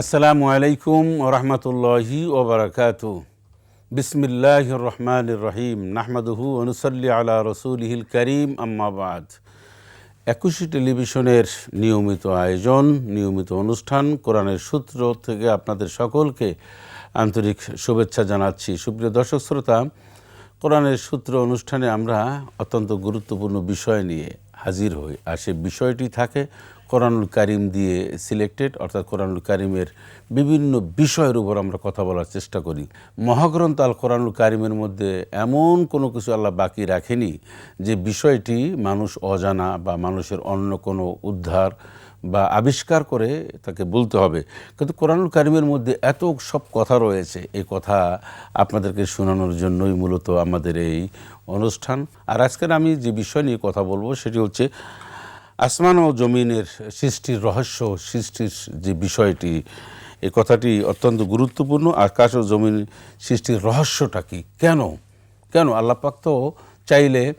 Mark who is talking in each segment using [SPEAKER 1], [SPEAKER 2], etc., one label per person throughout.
[SPEAKER 1] আসসালামু আলাইকুম ওরহমতুল্লাহি ওবরাকাত বিসমিল্লাহ রহমান রহিম। নাহমাদুহু অনুসল্লি আলা রসুলহিল করিম। আম্মাবাদ একুশে টেলিভিশনের নিয়মিত আয়োজন, নিয়মিত অনুষ্ঠান, কোরআনের সূত্র থেকে আপনাদের সকলকে আন্তরিক শুভেচ্ছা জানাচ্ছি। সুপ্রিয় দর্শক শ্রোতা, কোরআনের সূত্র অনুষ্ঠানে আমরা অত্যন্ত গুরুত্বপূর্ণ বিষয় নিয়ে হাজির হই। আর সে বিষয়টি থাকে কোরআনুল কারিম দিয়ে সিলেক্টেড অর্থাৎ কোরআনুল কারিমের বিভিন্ন বিষয়ের উপর আমরা কথা বলার চেষ্টা করি। মহাগ্রন্থ আল কোরআনুল কারিমের মধ্যে এমন কোনো কিছু আল্লাহ বাকি রাখেনি যে বিষয়টি মানুষ অজানা বা মানুষের অন্য কোনো উদ্ধার বা আবিষ্কার করে তাকে বলতে হবে। কিন্তু কোরআনুল কারিমের মধ্যে এত সব কথা রয়েছে। এই কথা আপনাদেরকে শোনানোর জন্যই মূলত আমাদের এই অনুষ্ঠান। আর আজকের আমি যে বিষয় নিয়ে কথা বলব সেটি হচ্ছে আসমান ও জমিনের সৃষ্টির রহস্য, সৃষ্টির যে বিষয়টি এই কথাটি অত্যন্ত গুরুত্বপূর্ণ। আকাশ ও জমিন সৃষ্টির রহস্যটা কি? কেন? কেন? আল্লাপাক তো চাইলে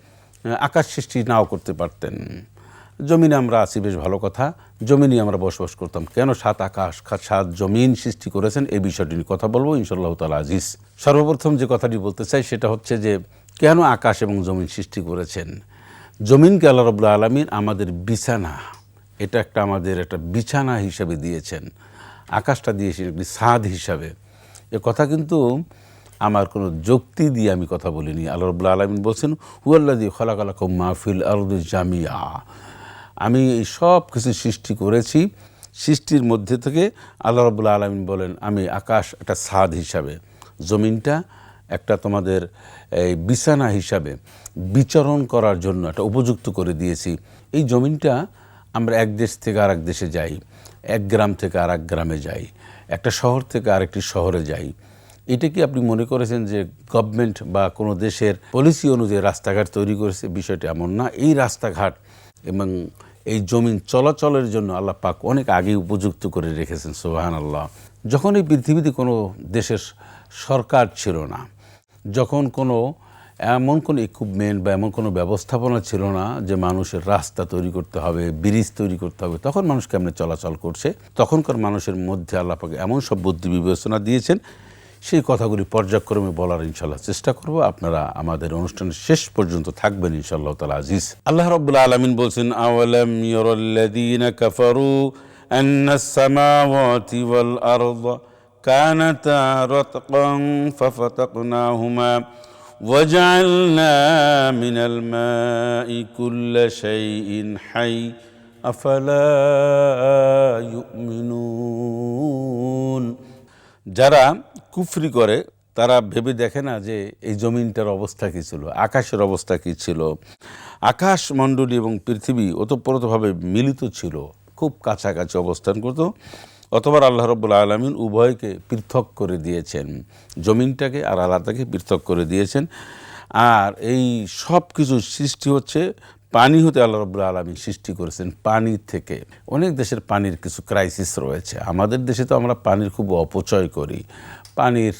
[SPEAKER 1] আকাশ সৃষ্টি নাও করতে পারতেন। জমিনে আমরা আছি, বেশ ভালো কথা। জমিনে আমরা বসবাস করতাম। কেন সাত আকাশ সাত জমিন সৃষ্টি করেছেন? এই বিষয়টি নিয়ে কথা বলব ইনশাল্লাহ তালা আজিজ। সর্বপ্রথম যে কথাটি বলতে চাই, সেটা হচ্ছে যে, কেন আকাশ এবং জমিন সৃষ্টি করেছেন? জমিনকে আল্লাহ রবুল্লা আলমিন আমাদের বিছানা, এটা একটা আমাদের একটা বিছানা হিসাবে দিয়েছেন, আকাশটা দিয়েছেন একটি সাদ হিসাবে। এ কথা কিন্তু আমার কোনো যুক্তি দিয়ে আমি কথা বলিনি। আল্লাহ রবুল্লা আলমিন বলছেন হুয়াল্লাদি খলাকালাকুম মাহফিল আরদু জামিয়া। আমি এই সব কিছু সৃষ্টি করেছি, সৃষ্টির মধ্যে থেকে আল্লাহ রবুল্লা আলমিন বলেন, আমি আকাশ একটা সাদ হিসাবে, জমিনটা একটা তোমাদের এই বিছানা হিসাবে বিচরণ করার জন্য একটা উপযুক্ত করে দিয়েছি। এই জমিনটা আমরা এক দেশ থেকে আর এক দেশে যাই, এক গ্রাম থেকে আর এক গ্রামে যাই, একটা শহর থেকে আরেকটি শহরে যাই। এটা কি আপনি মনে করেছেন যে গভর্নমেন্ট বা কোনো দেশের পলিসি অনুযায়ী রাস্তাঘাট তৈরি করেছে? বিষয়টা এমন না। এই রাস্তাঘাট এবং এই জমিন চলাচলের জন্য আল্লাহ পাক অনেক আগে উপযুক্ত করে রেখেছেন সোহান আল্লাহ যখন এই পৃথিবীতে কোনো দেশের সরকার ছিল না যখন কোনো, এমন কোনো ইকুইপমেন্ট বা এমন কোনো ব্যবস্থাপনা ছিল না যে মানুষের রাস্তা তৈরি করতে হবে ব্রিজ তৈরি করতে হবে, তখন মানুষ কেমনে চলাচল করছে? তখনকার মানুষের মধ্যে আল্লাপাকে এমন সব বুদ্ধি বিবেচনা দিয়েছেন। সেই কথাগুলি পর্যায়ক্রমে বলার ইনশাল্লাহ চেষ্টা করব। আপনারা আমাদের অনুষ্ঠানের শেষ পর্যন্ত থাকবেন ইনশাল্লাহ তালা আজিজ। আল্লাহ রবুল্লা আলমিন বলছেন, আওয়ালাম কাফারু আন্নাস সামাওয়াতি كانتا رتقا ففتقناهما وجعلنا من الماء كل شيء حي أفلا يؤمنون যারা কুফরি করে তারা ভেবে দেখে না যে এই জমিনটার অবস্থা কী ছিল আকাশের অবস্থা কী ছিল আকাশ মণ্ডলী এবং পৃথিবী ওতপ্রোতভাবে মিলিত ছিল খুব কাছাকাছি অবস্থান করত অতবার আল্লাহ রব্বুল আলমিন উভয়কে পৃথক করে দিয়েছেন। জমিনটাকে আর আলাদাকে পৃথক করে দিয়েছেন। আর এই সব কিছু সৃষ্টি হচ্ছে পানি হতে আল্লাহ রব্বুল আলমী সৃষ্টি করেছেন পানি থেকে। অনেক দেশের পানির কিছু ক্রাইসিস রয়েছে। আমাদের দেশে তো আমরা পানির খুব অপচয় করি। পানির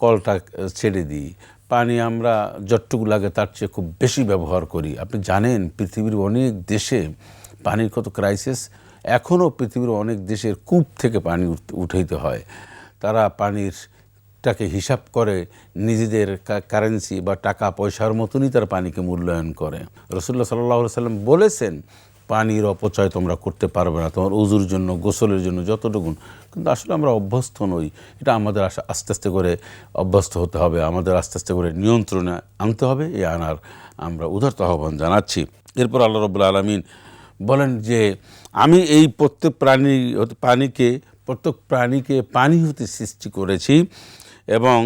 [SPEAKER 1] কলটা ছেড়ে দিই। পানি আমরা যতটুকু লাগে তার চেয়ে খুব বেশি ব্যবহার করি। আপনি জানেন পৃথিবীর অনেক দেশে পানির কত ক্রাইসিস এখনও পৃথিবীর অনেক দেশের কূপ থেকে পানি উঠাইতে হয়। তারা পানির টাকে হিসাব করে, নিজেদের কারেন্সি বা টাকা পয়সার মতনই তার পানিকে মূল্যায়ন করে। রসুল্লাহ সাল্লাহ সাল্লাম বলেছেন, পানির অপচয় তোমরা করতে পারবে না। তোমার উজুর জন্য, গোসলের জন্য যতটুকুন কিন্তু আসলে আমরা অভ্যস্ত নই। এটা আমাদের আস- আস্তে আস্তে করে অভ্যস্ত হতে হবে। আমাদের আস্তে আস্তে করে নিয়ন্ত্রণে আনতে হবে। এ আনার আমরা উদারত আহ্বান জানাচ্ছি। এরপর আল্লাহ রবুল্লা আলমিন বলেন যে আমি এই প্রত্যেক প্রাণী প্রাণীকে প্রত্যেক প্রাণীকে পানি হতে সৃষ্টি করেছি এবং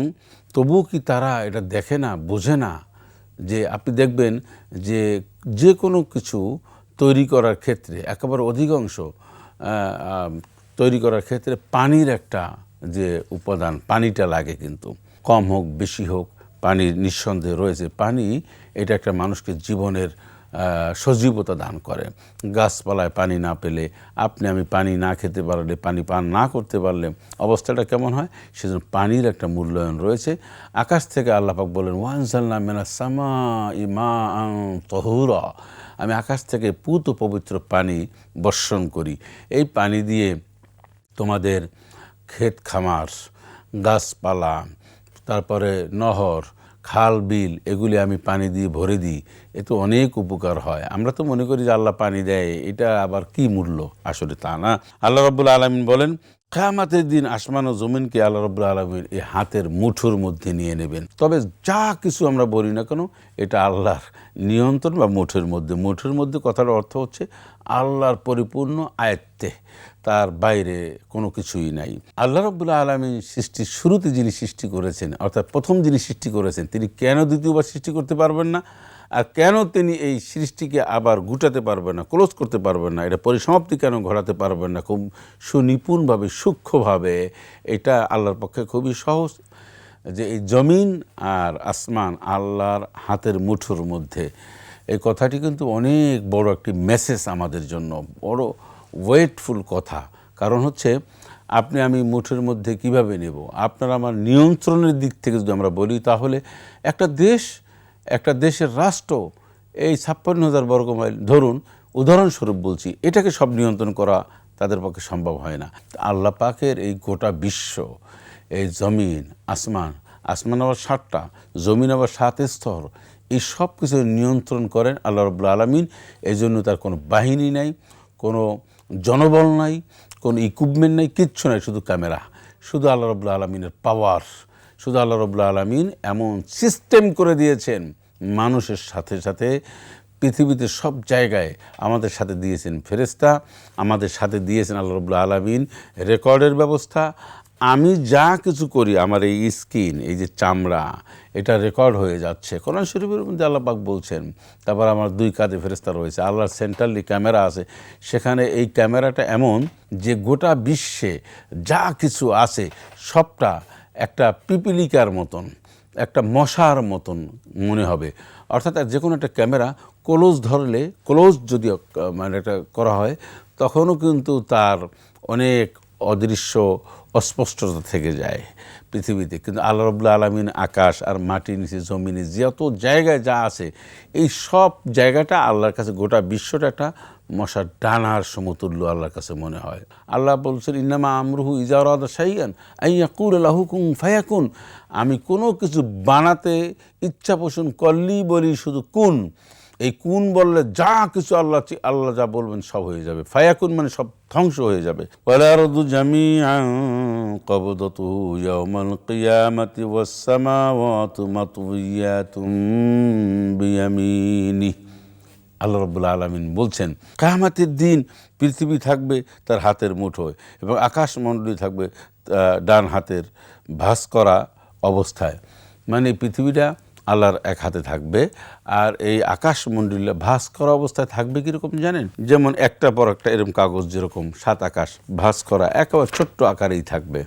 [SPEAKER 1] তবুও কি তারা এটা দেখে না, বোঝে না যে আপনি দেখবেন যে যে কোনো কিছু তৈরি করার ক্ষেত্রে, একেবারে অধিকাংশ তৈরি করার ক্ষেত্রে পানির একটা যে উপাদান, পানিটা লাগে কিন্তু। কম হোক, বেশি হোক পানির নিঃসন্দেহে রয়েছে। পানি এটা একটা মানুষকে জীবনের সজীবতা দান করে। গাছপালায় পানি না পেলে আপনি আমি পানি না খেতে পারলে, পানি পান না করতে পারলে অবস্থাটা কেমন হয়? সেজন্য পানির একটা মূল্যায়ন রয়েছে। আকাশ থেকে আল্লাপাক বলেন ওয়ানজাল্লা মেনা সামা ইমা তহুরা। আমি আকাশ থেকে পুত পবিত্র পানি বর্ষণ করি। এই পানি দিয়ে তোমাদের ক্ষেত খামার, গাছপালা, তারপরে নহর খাল, বিল, এগুলি আমি পানি দিয়ে ভরে দিই এতে অনেক উপকার হয়। আমরা তো মনে করি যে আল্লাহ পানি দেয়, এটা আবার কি মূল্য? আসলে তা না। আল্লাহ রব্বুল আলমিন বলেন খামাতের দিন আসমান ও জমিনকে আল্লাহ রব্বুল আলমিন এই হাতের মুঠোর মধ্যে নিয়ে নেবেন। তবে যা কিছু আমরা বলি না কেন, এটা আল্লাহর নিয়ন্ত্রণ বা মুঠের মধ্যে। মুঠের মধ্যে কথার অর্থ হচ্ছে আল্লাহর পরিপূর্ণ আয়ত্তে। তার বাইরে কোনো কিছুই নাই। আল্লাহ রব্বুল্লাহ আলমী সৃষ্টির শুরুতে যিনি সৃষ্টি করেছেন, অর্থাৎ প্রথম যিনি সৃষ্টি করেছেন, তিনি কেন দ্বিতীয়বার সৃষ্টি করতে পারবেন না? আর কেন তিনি এই সৃষ্টিকে আবার গুটাতে পারবেন না, ক্লোজ করতে পারবেন না? এটা পরিসমাপ্তি কেন ঘটাতে পারবেন না? খুব সুনিপুণভাবে, সূক্ষ্মভাবে এটা আল্লাহর পক্ষে খুবই সহজ যে এই জমিন আর আসমান আল্লাহর হাতের মুঠোর মধ্যে। এই কথাটি কিন্তু অনেক বড় একটি মেসেজ আমাদের জন্য, বড় ওয়েটফুল কথা। কারণ হচ্ছে, আপনি আমি মুঠের মধ্যে কীভাবে নেব? আপনার আমার নিয়ন্ত্রণের দিক থেকে যদি আমরা বলি, তাহলে একটা দেশ, একটা দেশের রাষ্ট্র, এই ছাপ্পান্ন হাজার বর্গমাইল ধরুন, উদাহরণস্বরূপ বলছি, এটাকে সব নিয়ন্ত্রণ করা তাদের পক্ষে সম্ভব হয় না। আল্লাহ পাকের এই গোটা বিশ্ব, এই জমিন, আসমান আসমান আবার সাতটা, জমিন আবার সাত স্তর, এই সব কিছু নিয়ন্ত্রণ করেন আল্লাহ রবুল্লা আলমিন। এই জন্য তার কোনো বাহিনী নাই, কোনো জনবল নাই, কোনো ইকুইপমেন্ট নাই, কিচ্ছু নাই, শুধু ক্যামেরা শুধু আল্লাহ রবুল্লা আলমিনের পাওয়ার শুধু আল্লাহ রবুল্লা আলমিন এমন সিস্টেম করে দিয়েছেন, মানুষের সাথে সাথে, পৃথিবীতে সব জায়গায় আমাদের সাথে দিয়েছেন ফেরেস্তা আমাদের সাথে দিয়েছেন আল্লাহ রবুল্লা আলমিন রেকর্ডের ব্যবস্থা। আমি যা কিছু করি, আমার এই স্কিন এই যে চামড়া এটা রেকর্ড হয়ে যাচ্ছে। কোরআন শরীফের মধ্যে আল্লাপাক বলছেন, তারপর আমার দুই কাঁধে ফেরেস্তা রয়েছে, আল্লাহর সেন্ট্রালি ক্যামেরা আছে, সেখানে এই ক্যামেরাটা এমন যে গোটা বিশ্বে যা কিছু আছে, সবটা একটা পিপিলিকার মতন, একটা মশার মতন মনে হবে। অর্থাৎ যে কোনো একটা ক্যামেরা ক্লোজ ধরলে ক্লোজ যদি মানে একটা করা হয়, তখনও কিন্তু তার অনেক অদৃশ্য অস্পষ্টতা থেকে যায়। পৃথিবীতে। কিন্তু আল্লাহ রবুল্লা আলমিন আকাশ আর মাটি, নিচে জমিনে, যত জায়গায় যা আছে, এই সব জায়গাটা আল্লাহর কাছে, গোটা বিশ্বটা একটা মশার ডানার সমতুল্য আল্লাহর কাছে মনে হয়। আল্লাহ বলছেন, ইন্নামা আমরুহু ইজারাদ সাইয়ান আইয়াকুর আল্লাহুকুম ফায়াকুন। আমি কোনো কিছু বানাতে ইচ্ছা পোষণ করলেই বলি শুধু কুন। এই কুন বললে যা কিছু আল্লাহ আল্লাহ যা বলবেন সব হয়ে যাবে। ফায়াকুন মানে সব ধ্বংস হয়ে যাবে। আল্লাহ রব্বুল্লা আলমিন বলছেন কাহামাতের দিন পৃথিবী থাকবে তার হাতের মুঠোয় এবং আকাশমণ্ডলী থাকবে ডান হাতের ভাস করা অবস্থায়। মানে পৃথিবীটা আল্লাহর এক হাতে থাকবে। আর এই আকাশমণ্ডলী ভাস করা অবস্থায় থাকবে কীরকম জানেন? যেমন একটা পর একটা এরকম কাগজ যেরকম সাত আকাশ ভাস করা একেবারে ছোট্ট আকারেই থাকবে।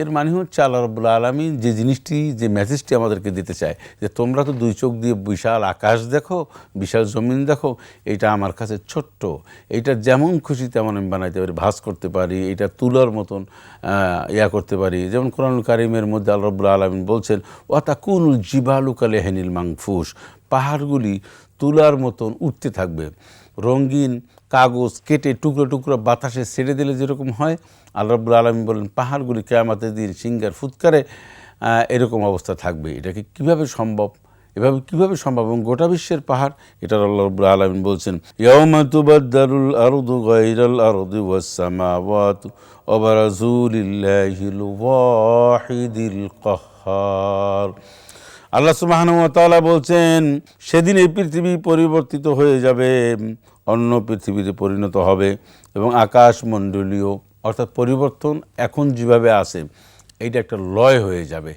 [SPEAKER 1] এর মানে হচ্ছে আল্লাহ রব্বুল্লা আলমী যে জিনিসটি, যে মেসেজটি আমাদেরকে দিতে চায়, যে তোমরা তো দুই চোখ দিয়ে বিশাল আকাশ দেখো, বিশাল জমিন দেখো, এটা আমার কাছে ছোট্ট। এইটা যেমন খুশি তেমন আমি বানাইতে পারি ভাস করতে পারি, এটা তুলার মতন ইয়া করতে পারি। যেমন কোরআন কারিমের মধ্যে আল্লাহ রব্বুল্লা আলমিন বলছেন ওয়াতা কুনুল জিবালুকালে হেনিল মাংফুস পাহাড়গুলি তুলার মতন উঠতে থাকবে। রঙিন কাগজ কেটে টুকরো টুকরো বাতাসে ছেড়ে দিলে যেরকম হয়, আল্লাহ রব্বুল আলমী বলেন, পাহাড়গুলি কেয়ামাতের দিন সিঙ্গার ফুৎকারে এরকম অবস্থা থাকবে। এটাকে কীভাবে সম্ভব? এভাবে কীভাবে সম্ভব? এবং গোটা বিশ্বের পাহাড়, এটা আল্লাহ রব্বুল আলমিন বলছেন ইয়মাতুবাদ্দারুল আল্লাহ সুবাহানুমতালা বলছেন, সেদিন এই পৃথিবী পরিবর্তিত হয়ে যাবে, অন্য পৃথিবীতে পরিণত হবে এবং আকাশমণ্ডলীয় অর্থাৎ পরিবর্তন এখন যেভাবে আসে এইটা একটা লয় হয়ে যাবে।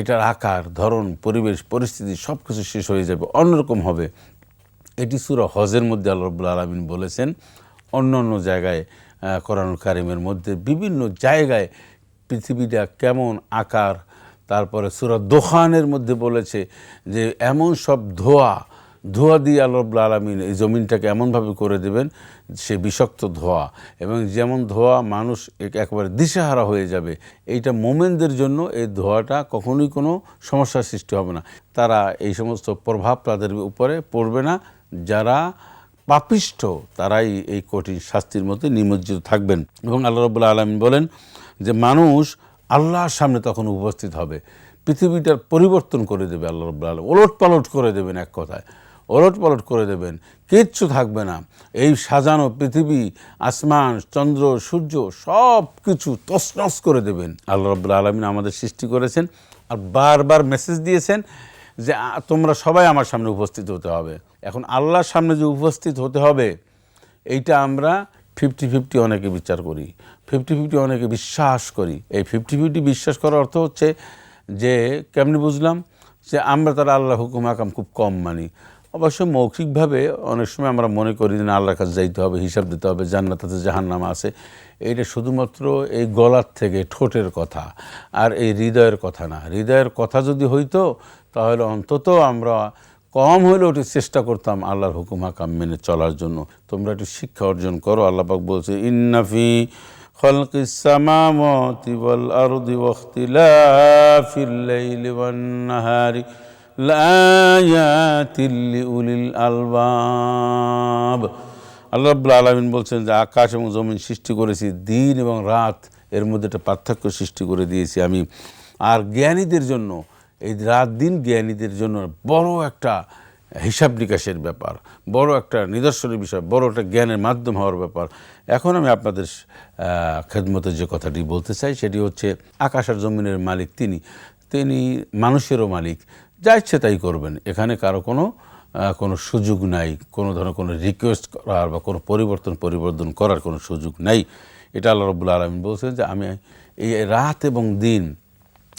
[SPEAKER 1] এটার আকার, ধরন, পরিবেশ, পরিস্থিতি সব কিছু শেষ হয়ে যাবে। অন্যরকম হবে। এটি সুরা হজের মধ্যে আল্লাহ রব্বুল আলমিন বলেছেন, অন্য অন্য জায়গায় কোরআন কারিমের মধ্যে বিভিন্ন জায়গায় পৃথিবীটা কেমন আকার তারপরে সুরা দোহানের মধ্যে বলেছে যে এমন সব ধোয়া ধোয়া দিয়ে আল্লাহ আলমিন এই জমিনটাকে এমনভাবে করে দেবেন, সে বিষাক্ত ধোয়া এবং যেমন ধোয়া মানুষ একেবারে দিশেহারা হয়ে যাবে, এইটা মোমেনদের জন্য এই ধোয়াটা কখনোই কোনো সমস্যার সৃষ্টি হবে না। তারা এই সমস্ত প্রভাব তাদের উপরে পড়বে না। যারা পাপিষ্ঠ তারাই এই কঠিন শাস্তির মধ্যে নিমজ্জিত থাকবেন। এবং আল্লাহ রবুল্লা আলমিন বলেন যে মানুষ আল্লাহর সামনে তখন উপস্থিত হবে। পৃথিবীটার পরিবর্তন করে দেবে আল্লাহ রব্লা আলম ওলট পালট করে দেবেন এক কথায়। ওলট পালট করে দেবেন। কিচ্ছু থাকবে না। এই সাজানো পৃথিবী, আসমান, চন্দ্র, সূর্য সব কিছু তসনস করে দেবেন। আল্লাহ রব্লা আলমিন আমাদের সৃষ্টি করেছেন আর বারবার মেসেজ দিয়েছেন যে তোমরা সবাই আমার সামনে উপস্থিত হতে হবে। এখন আল্লাহর সামনে যে উপস্থিত হতে হবে, এইটা আমরা ফিফটি ফিফটি অনেকে বিচার করি। ফিফটি ফিফটি অনেকে বিশ্বাস করি। এই ফিফটি ফিফটি বিশ্বাস করার অর্থ হচ্ছে যে, কেমনি বুঝলাম? যে আমরা তারা আল্লাহ হুকুম হাকাম খুব কম মানি। অবশ্য মৌখিকভাবে অনেক সময় আমরা মনে করি যে আল্লাহর কাছে যাইতে হবে, হিসাব দিতে হবে জান্নাতাতে জাহান্নামা আছে। এইটা শুধুমাত্র এই গলার থেকে ঠোঁটের কথা আর এই হৃদয়ের কথা না। হৃদয়ের কথা যদি হইতো, তাহলে অন্তত আমরা কম হলেও একটু চেষ্টা করতাম আল্লাহর হুকুম হাকাম মেনে চলার জন্য। তোমরা একটু শিক্ষা অর্জন করো। আল্লাহ পাক বলছে ইন্নাফি خلق السماوات والأرض واختلاف الليل والنهار لآيات لأولي الألباب আল্লাহ রাব্বুল আলমিন বলছেন যে আকাশ এবং জমিন সৃষ্টি করেছি দিন এবং রাত এর মধ্যে একটা পার্থক্য সৃষ্টি করে দিয়েছি আমি আর জ্ঞানীদের জন্য এই রাত দিন জ্ঞানীদের জন্য বড় একটা হিসাব নিকাশের ব্যাপার বড় একটা নিদর্শনের বিষয় বড় একটা জ্ঞানের মাধ্যম হওয়ার ব্যাপার। এখন আমি আপনাদের আহ, খেদমতে যে কথাটি বলতে চাই সেটি হচ্ছে আকাশ আর জমিনের মালিক তিনি। তিনি মানুষেরও মালিক যা ইচ্ছে তাই করবেন। এখানে কারও কোনো কোনো সুযোগ নাই কোনো ধরনের কোনো রিকোয়েস্ট করার বা কোনো পরিবর্তন পরিবর্তন করার কোনো সুযোগ নাই। এটা আল্লাহ রবুল্লা আলমিন বলছেন যে আমি এই রাত এবং দিন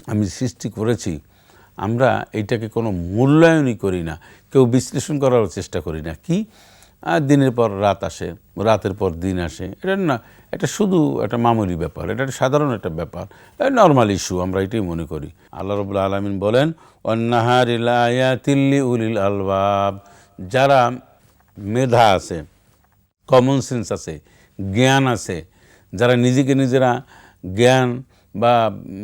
[SPEAKER 1] আমি সৃষ্টি করেছি আমরা এইটাকে কোনো মূল্যায়নই করি না। কেউ বিশ্লেষণ করার চেষ্টা করি না। কি? আর দিনের পর রাত আসে, রাতের পর দিন আসে। এটা না, এটা শুধু একটা মামুলি ব্যাপার, এটা একটা সাধারণ একটা ব্যাপার নর্মাল ইস্যু আমরা এটাই মনে করি। আল্লাহ রবুল্লা আলমিন বলেন তিল্লি উলিল আলবাব। যারা মেধা আছে কমন সেন্স আছে, জ্ঞান আছে, যারা নিজেকে নিজেরা জ্ঞান বা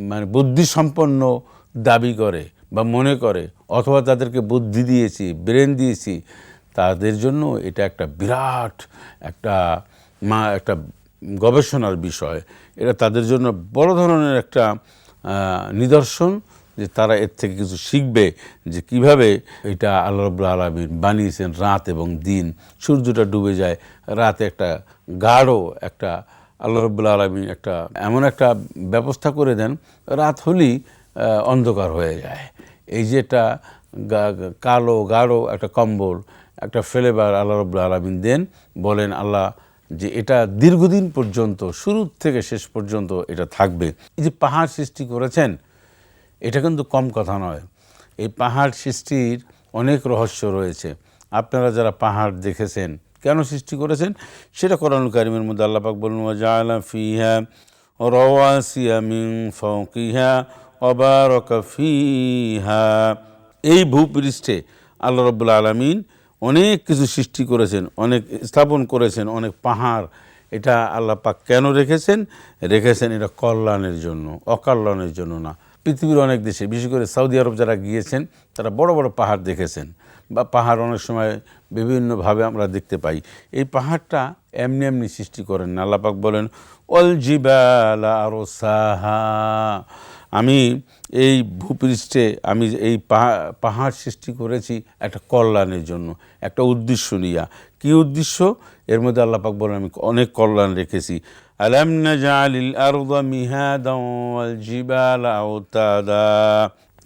[SPEAKER 1] মানে বুদ্ধিসম্পন্ন দাবি করে বা মনে করে, অথবা তাদেরকে বুদ্ধি দিয়েছি, ব্রেন দিয়েছি, তাদের জন্য এটা একটা বিরাট একটা মা, একটা গবেষণার বিষয়। এটা তাদের জন্য বড় ধরনের একটা নিদর্শন যে তারা এর থেকে কিছু শিখবে যে কীভাবে এটা আল্লাহ রবুল্লা আলমিন বানিয়েছেন রাত এবং দিন। সূর্যটা ডুবে যায়, রাতে একটা গাঢ় একটা আল্লাহ রবুল্লা আলমিন একটা এমন একটা ব্যবস্থা করে দেন, রাত হলেই অন্ধকার হয়ে যায়। এই যে গা- কালো, গাঢ় একটা কম্বল, একটা ফ্লেভার আল্লাহ রবুল্লা আলমিন দেন, বলেন, আল্লাহ, যে এটা দীর্ঘদিন পর্যন্ত, শুরু থেকে শেষ পর্যন্ত এটা থাকবে। এই যে পাহাড় সৃষ্টি করেছেন, এটা কিন্তু কম কথা নয়। এই পাহাড় সৃষ্টির অনেক রহস্য রয়েছে। আপনারা যারা পাহাড় দেখেছেন, কেন সৃষ্টি করেছেন? সেটা কোরআন কারিমের মধ্যে আল্লাপাক বলুন জাআলা ফিহা রওয়াসিয়া মিন ফাওকিহা ওয়াবারাকা ফিহা। এই ভূপৃষ্ঠে আল্লাহ রব্বুল আলমিন অনেক কিছু সৃষ্টি করেছেন, অনেক স্থাপন করেছেন, অনেক পাহাড়। এটা আল্লাহ পাক কেন রেখেছেন? রেখেছেন এটা কল্যাণের জন্য, অকল্যাণের জন্য না। পৃথিবীর অনেক দেশে, বিশেষ করে সৌদি আরব যারা গিয়েছেন, তারা বড় বড় পাহাড় দেখেছেন। বা পাহাড় অনেক সময় বিভিন্নভাবে আমরা দেখতে পাই। এই পাহাড়টা এমনি এমনি সৃষ্টি করেন না। আল্লাহ পাক বলেন অল জিবালা আরও সাহা আমি এই ভূপৃষ্ঠে আমি এই পাহা- পাহাড় সৃষ্টি করেছি একটা কল্যাণের জন্য, একটা উদ্দেশ্য নিয়া। কি উদ্দেশ্য? এর মধ্যে আল্লাহ পাক বলেন, আমি অনেক কল্যাণ রেখেছি।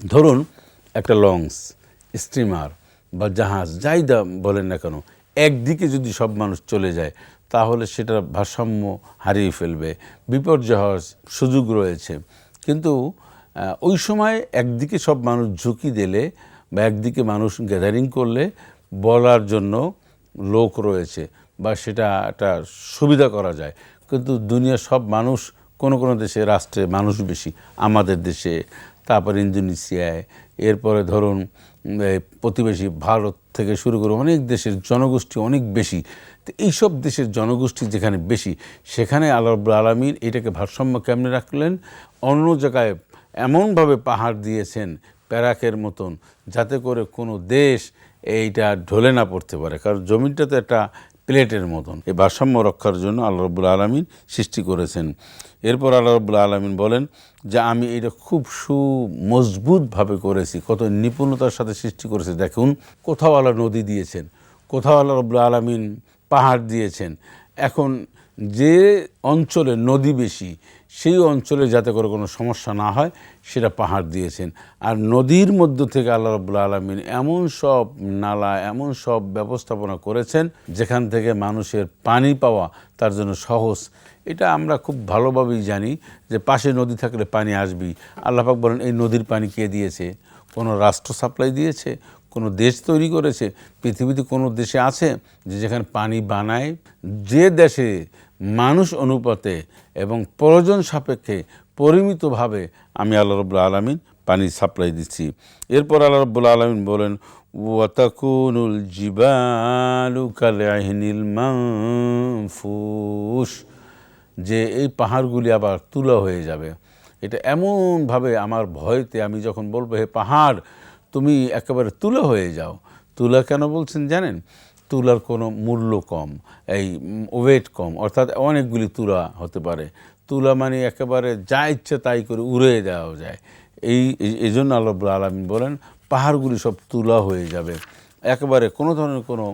[SPEAKER 1] ধরুন একটা লঞ্চ, স্টিমার বা জাহাজ, যাই দা বলেন না কেন, একদিকে যদি সব মানুষ চলে যায়, তাহলে সেটার ভারসাম্য হারিয়ে ফেলবে। বিপর্যয় হওয়ার সুযোগ রয়েছে। কিন্তু ওই সময় একদিকে সব মানুষ ঝুঁকি দিলে বা একদিকে মানুষ গ্যাদারিং করলে বলার জন্য লোক রয়েছে বা সেটা একটা সুবিধা করা যায়। কিন্তু দুনিয়া সব মানুষ কোনো কোনো দেশে রাষ্ট্রে মানুষ বেশি, আমাদের দেশে, তারপর ইন্দোনেশিয়ায়, এরপরে ধরুন প্রতিবেশী ভারত থেকে শুরু করে অনেক দেশের জনগোষ্ঠী অনেক বেশি। তো এইসব দেশের জনগোষ্ঠী যেখানে বেশি, সেখানে আল্লাহ রব্বুল আলমিন এটাকে ভারসাম্য কেমনে রাখলেন? অন্য জায়গায় এমনভাবে পাহাড় দিয়েছেন প্যারাকের মতন, যাতে করে কোনো দেশ এইটা ঢলে না পড়তে পারে। কারণ জমিটা তো একটা প্লেটের মতন। এই ভারসাম্য রক্ষার জন্য আল্লাহ রব্বুল আলমিন সৃষ্টি করেছেন। এরপর আল্লাহ রব্বুল আলমিন বলেন যে, আমি এটা খুব সুমজবুতভাবে করেছি। কত নিপুণতার সাথে সৃষ্টি করেছে। দেখুন, কোথাও আল্লাহ নদী দিয়েছেন, কোথাও আল্লাহ রব্বুল আলমিন পাহাড় দিয়েছেন। এখন যে অঞ্চলে নদী বেশি সেই অঞ্চলে যাতে করে কোনো সমস্যা না হয়, সেটা পাহাড় দিয়েছেন। আর নদীর মধ্য থেকে আল্লাহ রবুল্লা আলমিন এমন সব নালা, এমন সব ব্যবস্থাপনা করেছেন, যেখান থেকে মানুষের পানি পাওয়া তার জন্য সহজ। এটা আমরা খুব ভালোভাবেই জানি যে পাশে নদী থাকলে পানি আসবেই। আল্লাপাক বলেন, এই নদীর পানি কে দিয়েছে? কোনো রাষ্ট্র সাপ্লাই দিয়েছে? কোনো দেশ তৈরি করেছে? পৃথিবীতে কোনো দেশে আছে যে যেখানে পানি বানায়? যে দেশে মানুষ অনুপাতে এবং প্রয়োজন সাপেক্ষে পরিমিতভাবে আমি আল্লাহ রব্বুল আলমিন পানি সাপ্লাই দিচ্ছি। এরপর আল্লাহ রব্বুল আলমিন বলেন, ওয়াতাকুনুল জিবালু কালাহিনিল মানফুস, যে এই পাহাড়গুলি আবার তুলা হয়ে যাবে। এটা এমনভাবে আমার ভয়তে আমি যখন বলব, হে পাহাড়, তুমি একেবারে তুলা হয়ে যাও। তুলা কেন বলছেন জানেন? তুলার কোনো মূল্য কম, এই ওয়েট কম, অর্থাৎ অনেকগুলি তুলা হতে পারে। তুলা মানে একেবারে যা ইচ্ছে তাই করে উড়ে দেওয়া যায়। এই এই জন্য আল্লাহ আলমিন বলেন, পাহাড়গুলি সব তুলা হয়ে যাবে। একেবারে কোনো ধরনের কোনো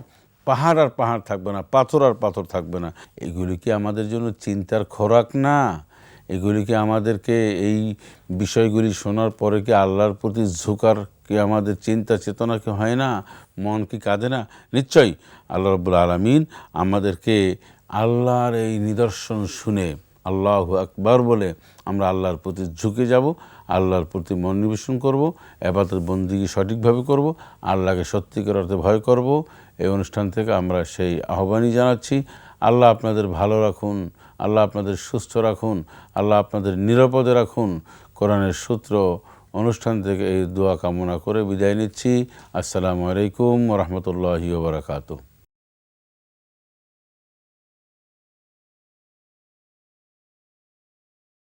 [SPEAKER 1] পাহাড় আর পাহাড় থাকবে না, পাথর আর পাথর থাকবে না। এগুলি কি আমাদের জন্য চিন্তার খোরাক না? এগুলি কি আমাদেরকে এই বিষয়গুলি শোনার পরে কি আল্লাহর প্রতি ঝুঁকার কি আমাদের চিন্তা চেতনা কি হয় না? মন কি কাঁদে না? নিশ্চয়ই আল্লাহ রব্বুল আলমিন আমাদেরকে আল্লাহর এই নিদর্শন শুনে আল্লাহ আকবার বলে আমরা আল্লাহর প্রতি ঝুঁকে যাব, আল্লাহর প্রতি মনোনিবেশন করব এবাদত বন্দিগি সঠিকভাবে করব, আল্লাহকে সত্যিকার অর্থে ভয় করব। এই অনুষ্ঠান থেকে আমরা সেই আহ্বানই জানাচ্ছি, আল্লাহ আপনাদের ভালো রাখুন, আল্লাহ আপনাদের সুস্থ রাখুন, আল্লাহ আপনাদের নিরাপদে রাখুন। কোরআনের সূত্র অনুষ্ঠান থেকে এই দোয়া কামনা করে বিদায় নিচ্ছি। আসসালামু আলাইকুম রহমতুল্লাহি বারাকাতু